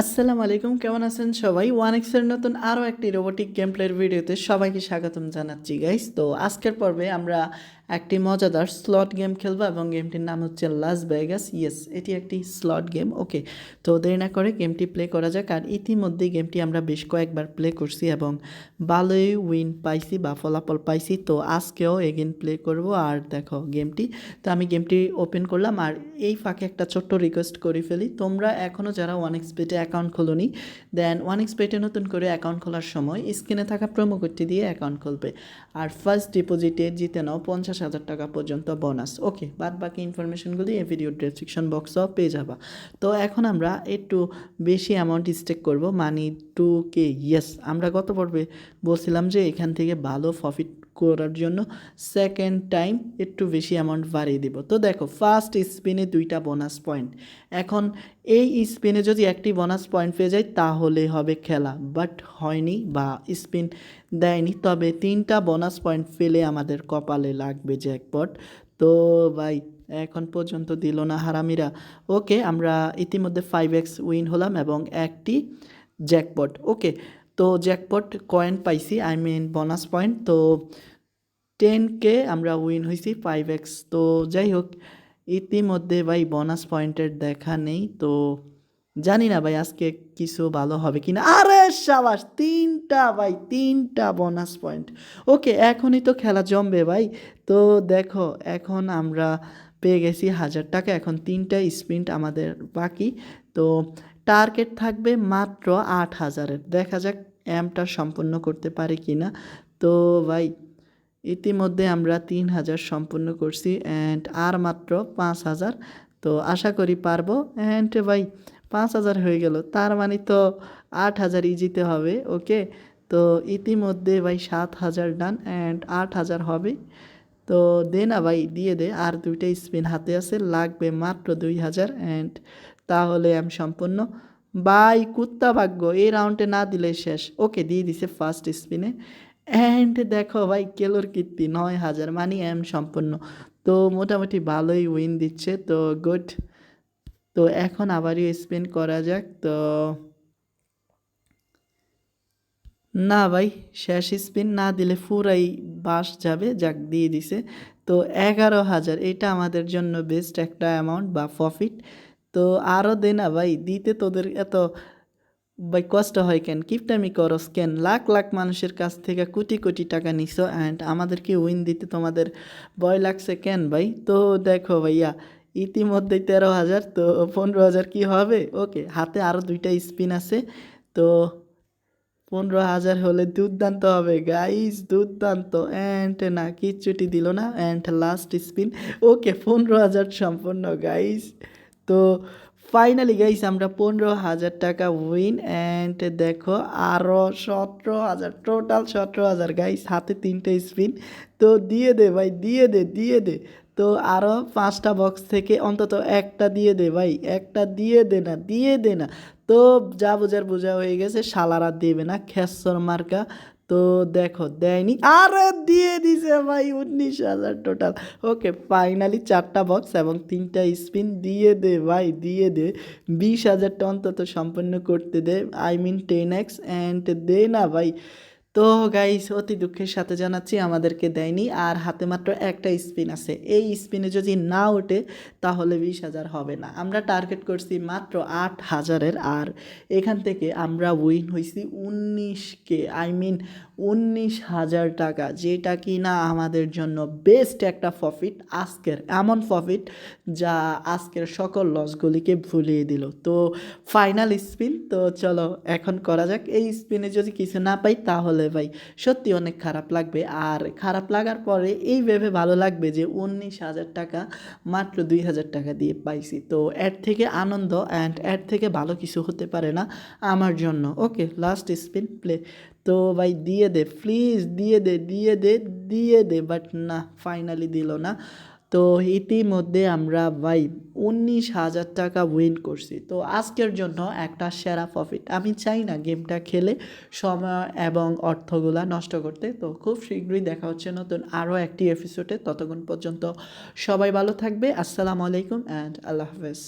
আসসালামু আলাইকুম, কেমন আছেন সবাই? ওয়ান এক্সের নতুন আরও একটি রোবোটিক গেম প্লের ভিডিওতে সবাইকে স্বাগতম জানাচ্ছি গাইস তো আজকের পর্বে আমরা একটি মজাদার স্লট গেম খেলব এবং গেমটির নাম হচ্ছে লাস ভেগাস ইয়েস এটি একটি স্লট গেম ওকে তো দেরি না করে গেমটি প্লে করা যাক, আর ইতিমধ্যেই গেমটি আমরা বেশ কয়েকবার প্লে করছি এবং ভালোই উইন পাইছি বা ফলাফল পাইছি, তো আজকেও এগেন প্লে করব, আর দেখো গেমটি তো আমি গেমটি ওপেন করলাম, আর এই ফাঁকে একটা ছোট্ট রিকোয়েস্ট করে ফেলি, তোমরা এখনও যারা ওয়ান এক্সপেটে অ্যাকাউন্ট খোলোনি দেন ওয়ান এক্সপেটে নতুন করে অ্যাকাউন্ট খোলার সময় স্ক্রিনে থাকা প্রোমো কোডটি দিয়ে অ্যাকাউন্ট খুলবে, আর ফার্স্ট ডিপোজিটে জিতে নাও পঞ্চাশ হাজার টাকা পর্যন্ত বোনাস ওকে বাদ বাকি ইনফরমেশনগুলি এই ভিডিও ডেসক্রিপশন বক্সও পেয়ে যাবা। তো এখন আমরা একটু বেশি অ্যামাউন্ট স্টেক করব মানি টু কে ইয়েস আমরা গত পর্বে বলছিলাম যে এখান থেকে ভালো প্রফিট করার জন্য সেকেন্ড টাইম একটু বেশি অ্যামাউন্ট বাড়িয়ে দিব। তো দেখো ফার্স্ট স্পিনে দুইটা বোনাস পয়েন্ট এখন এই স্পিনে যদি একটি বোনাস পয়েন্ট পেয়ে যায় তাহলে হবে খেলা। বাট হয়নি বা স্পিন দেয়নি, তবে তিনটা বোনাস পয়েন্ট পেলে আমাদের কপালে লাগবে জ্যাকপট তো ভাই, এখন পর্যন্ত দিল না হারামিরা। ওকে আমরা ইতিমধ্যে ফাইভ এক্স উইন হলাম এবং একটি জ্যাকপট ওকে তো জ্যাকপট কয়েন পাইছি আই মিন বোনাস পয়েন্ট তো টেন কে আমরা উইন হয়েছি ফাইভ এক্স তো যাই হোক ইতিমধ্যে ভাই বোনাস পয়েন্টের দেখা নেই, তো জানি না ভাই আজকে কিছু ভালো হবে কি না আরে সাবাস, তিনটা ভাই, তিনটা বোনাস পয়েন্ট ওকে, এখনই তো খেলা জমবে ভাই। তো দেখো, এখন আমরা পেয়ে গেছি হাজার টাকা, এখন তিনটা স্প্রিন্ট আমাদের বাকি। তো টার্গেট থাকবে মাত্র আট হাজারের। দেখা যাক অ্যামটা সম্পূর্ণ করতে পারি কি না তো ভাই ইতিমধ্যে আমরা তিন হাজার সম্পূর্ণ করছি অ্যান্ড আর মাত্র পাঁচ হাজার। তো আশা করি পারব অ্যান্ড ভাই, পাঁচ হাজার হয়ে গেল। তার মানে তো আট হাজার ইজিতে হবে ওকে তো ইতিমধ্যে ভাই সাত হাজার ডান অ্যান্ড আট হাজার হবে। তো দে না ভাই, দিয়ে দে। আর দুইটা স্পিন হাতে আছে, লাগবে মাত্র দুই হাজার অ্যান্ড তাহলে আমি সম্পূর্ণ। বাই কুত্তা ভাগ্য, এই রাউন্ডে না দিলে শেষ। ওকে দিয়ে দিছে ফার্স্ট স্পিনে অ্যান্ড দেখো ভাই, কেলোর কীর্তি, নয় হাজার মানি এম সম্পূর্ণ। তো মোটামুটি ভালোই উইন দিচ্ছে, তো গুড তো এখন আবারই স্পিন করা যাক, তো না ভাই, শেষ স্পিন না দিলে পুরাই বাস যাবে, যাক দিয়ে দিছে। তো এগারো হাজার, এটা আমাদের জন্য বেস্ট একটা অ্যামাউন্ট বা প্রফিট তো আরও দে না ভাই, দিতে তোদের এত ভাই, কষ্ট হয় কেন? কিপটামি করস কেন? লাখ লাখ মানুষের কাছ থেকে কোটি কোটি টাকা নিছো অ্যান্ড আমাদেরকে উইন দিতে তোমাদের ভয় লাগছে কেন ভাই? তো দেখো ভাইয়া, ইতিমধ্যেই তেরো হাজার, তো পনেরো হাজার কী হবে? ওকে হাতে আরও দুইটা স্পিন আছে। তো পনেরো হাজার হলে দুর্দান্ত হবে। গাইস দুর্দান্ত। অ্যান্ড না, কিচ্ছুটি দিল না। অ্যান্ড লাস্ট স্পিন ওকে পনেরো হাজার সম্পূর্ণ গাইস তো ফাইনালি গাইস আমরা পনেরো হাজার টাকা উইন অ্যান্ড দেখো আরও সতেরো হাজার টোটাল সতেরো হাজার গাইস হাতে তিনটে স্পিন তো দিয়ে দে ভাই, দিয়ে দে দিয়ে দে। তো আরও পাঁচটা বক্স থেকে অন্তত একটা দিয়ে দে ভাই, একটা দিয়ে দে না, দিয়ে দে না। তো যা বোঝার বোঝা হয়ে গেছে, শালারা দেবে না, খেসর মার্কা। তো দেখো, দেয়নি। আরে দিয়ে দিছে ভাই উনিশ হাজার টোটাল ওকে ফাইনালি চারটা বক্স এবং তিনটা স্পিন দিয়ে দে ভাই, দিয়ে দে। বিশ হাজারটা অন্তত সম্পন্ন করতে দে। I mean ten X and দে না ভাই। তো গাইস অতি দুঃখের সাথে জানাচ্ছি, আমাদেরকে দেয়নি। আর হাতে মাত্র একটা স্পিন আছে। এই স্পিনে যদি না ওঠে, তাহলে বিশ হাজার হবে না। আমরা টার্গেট করছি মাত্র আট হাজারের। আর এখান থেকে আমরা উইন হয়েছি উনিশকে। আই মিন উনিশ হাজার টাকা। যেটা কি না আমাদের জন্য বেস্ট একটা প্রফিট আজকের এমন প্রফিট যা আজকের সকল লসগুলিকে ভুলিয়ে দিল। তো ফাইনাল স্পিন তো চলো, এখন করা যাক। এই স্পিনে যদি কিছু না পাই, তাহলে ভাই, সত্যি অনেক খারাপ লাগবে। আর খারাপ লাগার পরে এই ভেবে ভালো লাগবে যে, উনিশ হাজার টাকা মাত্র দুই হাজার টাকা দিয়ে পাইছি। তো এর থেকে আনন্দ অ্যান্ড এর থেকে ভালো কিছু হতে পারে না আমার জন্য। ওকে লাস্ট স্পিন প্লে তো ভাই, দিয়ে দে প্লিজ দিয়ে দে দিয়ে দে দিয়ে দে বাট না ফাইনালি দিল না। তো ইতিমধ্যে আমরা, ভাই উনিশ হাজার টাকা উইন করছি। তো আজকের জন্য একটা সেরা প্রফিট আমি চাই না গেমটা খেলে সময় এবং অর্থগুলা নষ্ট করতে। তো খুব শীঘ্রই দেখা হচ্ছে নতুন আরও একটি এপিসোডে ততক্ষণ পর্যন্ত সবাই ভালো থাকবে। আসসালামু আলাইকুম অ্যান্ড আল্লাহ হাফেজ।